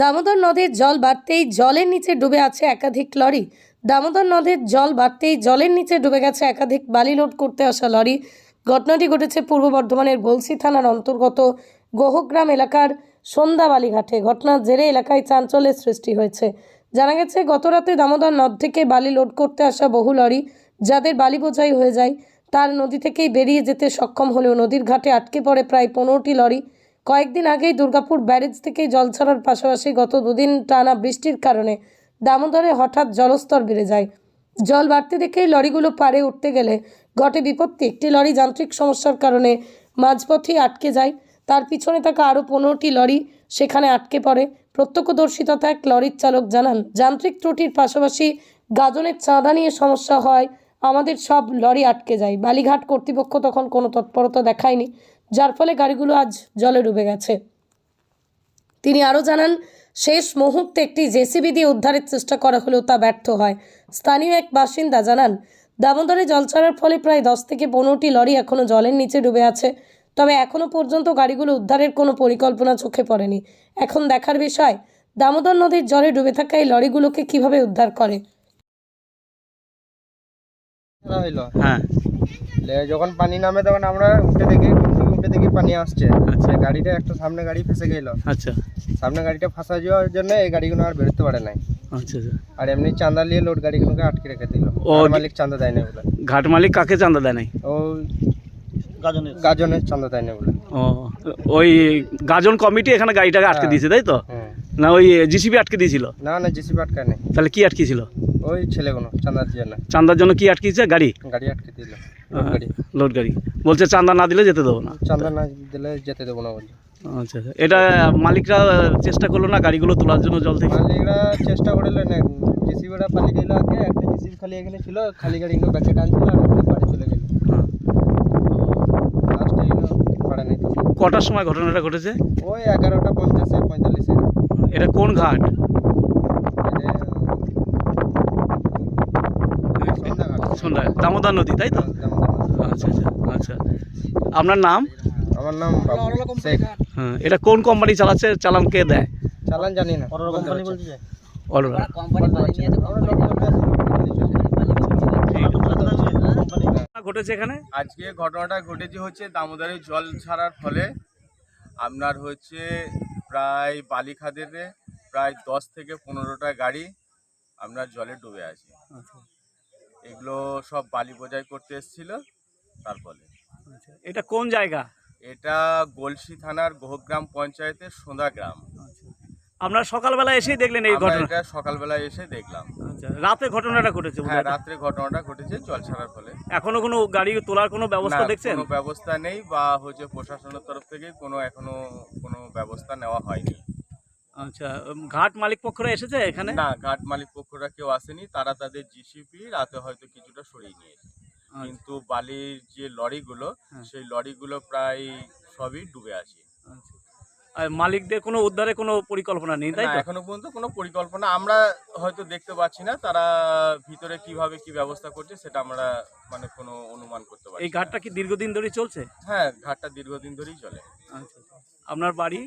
দামোদর নদীর জল বাড়তেই জলের নিচে ডুবে আছে একাধিক লরি। দামোদর নদীর জল বাড়তেই জলের নিচে ডুবে গেছে একাধিক বালি লোড করতে আসা লরি। ঘটনাটি ঘটেছে পূর্ব বর্ধমানের গলসি থানার অন্তর্গত গোহগ্রাম এলাকার সন্ধ্যা বালিঘাটে ঘটনার জেরে এলাকায় চাঞ্চল্যের সৃষ্টি হয়েছে। জানা গেছে, গতরাতে দামোদর নদ থেকে বালি লোড করতে আসা বহু লরি যাদের বালি বোঝাই হয়ে যায়, তার নদী থেকেই বেরিয়ে যেতে সক্ষম হলেও নদীর ঘাটে আটকে পড়ে প্রায় পনেরোটি লরি। কয়েকদিন আগেই দুর্গাপুর ব্যারেজ থেকে জল ছাড়ার পাশাপাশি গত দুদিন টানা বৃষ্টির কারণে দামোদরে হঠাৎ জলস্তর বেড়ে যায়। জল বাড়তে দেখেই লরিগুলো পারে উঠতে গেলে ঘটে বিপত্তি। একটি লরি যান্ত্রিক সমস্যার কারণে মাঝপথেই আটকে যায়। তার পিছনে থাকা আরও পনেরোটি লরি সেখানে আটকে পড়ে। প্রত্যক্ষদর্শী তথা এক লরির চালক জানান, যান্ত্রিক ত্রুটির পাশাপাশি গাজনের চাঁদা নিয়ে সমস্যা হয়। আমাদের সব লরি আটকে যায়। বালিঘাট কর্তৃপক্ষ তখন কোনো তৎপরতা দেখায়নি। যার ফলে গাড়িগুলো আজ জলে ডুবে গেছে। তিনি আরও জানান শেষ মুহূর্তে একটি জেসিবি দিয়ে উদ্ধারের চেষ্টা করা হলেও তা ব্যর্থ হয়। স্থানীয় এক বাসিন্দা জানান দামোদরে জল ছাড়ার ফলে প্রায় দশ থেকে পনেরোটি লরি এখনও জলের নিচে ডুবে আছে। তবে এখনও পর্যন্ত গাড়িগুলো উদ্ধারের কোনো পরিকল্পনা চোখে পড়েনি। এখন দেখার বিষয় দামোদর নদীর জলে ডুবে থাকা এই লরিগুলোকে কীভাবে উদ্ধার করে? হ্যাঁ। যখন পানি নামে তখন আমরা উঠে দেখি থেকে পানি আসছে। আচ্ছা। গাড়িটা একটা সামনে গাড়ি ফেসে গেল। আচ্ছা। সামনে গাড়িটা ফাঁসা যাওয়ার জন্য এই গাড়িগুলো আর বেরোতে পারে নাই। আচ্ছা আচ্ছা। আর এমনি চাঁদা নিয়ে লোড গাড়িগুলোকে আটকে রেখে দিল। ও, আর মালিক চাঁদা দেয় না বলে। ঘাট মালিক কাকে চাঁদা দেয় নাই? ও গাজনের। চাঁদা দেয় না বলে। ও ওই গাজন কমিটি এখানে গাড়িটাকে আটকে হ্যাঁ। দিয়েছে তাই তো? না ওই জিসিবি আটকে দিয়েছিল? না না নেই। তাহলে কি আটকেছিল ওই ছেলেগুলো চাঁদার জন্য। চাঁদার জন্য কি আটকেছে গাড়ি? গাড়ি আটকে দিল। লোড গাড়ি। লোড গাড়ি। বলছে চাঁদা না দিলে যেতে দেবো না। চাঁদা না দিলে যেতে দেবো না বলে আচ্ছা আচ্ছা। এটা মালিকরা চেষ্টা করল না গাড়িগুলো তোলার জন্য জল থেকে? মালিকরা চেষ্টা করিল না জিসিবিটা পালিয়ে গেল আগে একটা জিসিবি খালি এখানে ছিল খালি গাড়িগুলো ব্যাকে টানছিল আর বাড়ি চলে গেল। হ্যাঁ। কটার সময় ঘটনাটা ঘটেছে? ওই এগারোটা পঞ্চাশে পঁয়তাল্লিশে। এটা কোন ঘাট? সন্ধ্যা দামোদর নদী তাই তো? আচ্ছা আচ্ছা আচ্ছা। আপনার নাম? আমার নাম শেখ। হ্যাঁ এটা কোন কোম্পানি চালাচ্ছে চালান কে দেয়? চালান জানি না। কোম্পানি বলছে? ঘটেছে এখানে? আজকে ঘটনাটা ঘটেছে হচ্ছে দামোদরে জল ছাড়ার ফলে। আপনার হচ্ছে প্রায় বালিখাদেতে প্রায় দশ থেকে পনেরোটা গাড়ি আপনার জলে ডুবে আছে। এগুলো সব বালি বোঝাই করতে এসেছিল। তার ফলে এটা কোন জায়গা? এটা গলসি থানার গোহগ্রাম পঞ্চায়েতের সোঁদা গ্রাম। আপনারা সকালবেলা এসেই দেখলেন এই আমরা ঘটনা। এটা সকালবেলায় এসে দেখলাম। আচ্ছা রাতে ঘটনাটা ঘটেছে হ্যাঁ রাত্রে ঘটনাটা ঘটেছে জল ছাড়ার ফলে। এখনও কোনো গাড়ি তোলার কোনো ব্যবস্থা দেখছেন? কোনো ব্যবস্থা নেই বা হচ্ছে প্রশাসনের তরফ থেকে কোনো এখনও কোনো ব্যবস্থা নেওয়া হয়নি। আচ্ছা ঘাট মালিক পক্ষরা এসেছে এখানে? না ঘাট মালিক পক্ষরা কেউ আসেনি তারা তাদের জিসিপি রাতে হয়তো কিছুটা সরিয়ে নিয়েছে। আচ্ছা, কিন্তু বালির যে লরিগুলো হ্যাঁ। সেই লরিগুলো প্রায় সবই ডুবে আছে। আচ্ছা। আর মালিকদের কোনো উদ্ধারে কোনো পরিকল্পনা নেই তাই এখনও পর্যন্ত কোনো পরিকল্পনা। আমরা হয়তো দেখতে পাচ্ছি না তারা ভিতরে কীভাবে কি ব্যবস্থা করছে সেটা আমরা মানে কোনো অনুমান করতে পারছি এই ঘাটটা কি দীর্ঘদিন ধরে চলছে? হ্যাঁ ঘাটটা দীর্ঘদিন ধরেই চলে। আচ্ছা। আচ্ছা। আপনার বাড়ি?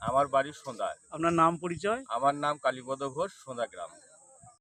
আমার বাড়ি সন্ধ্যায় আপনার নাম পরিচয়? আমার নাম কালীপদ ঘোষ সন্ধ্যা গ্রাম।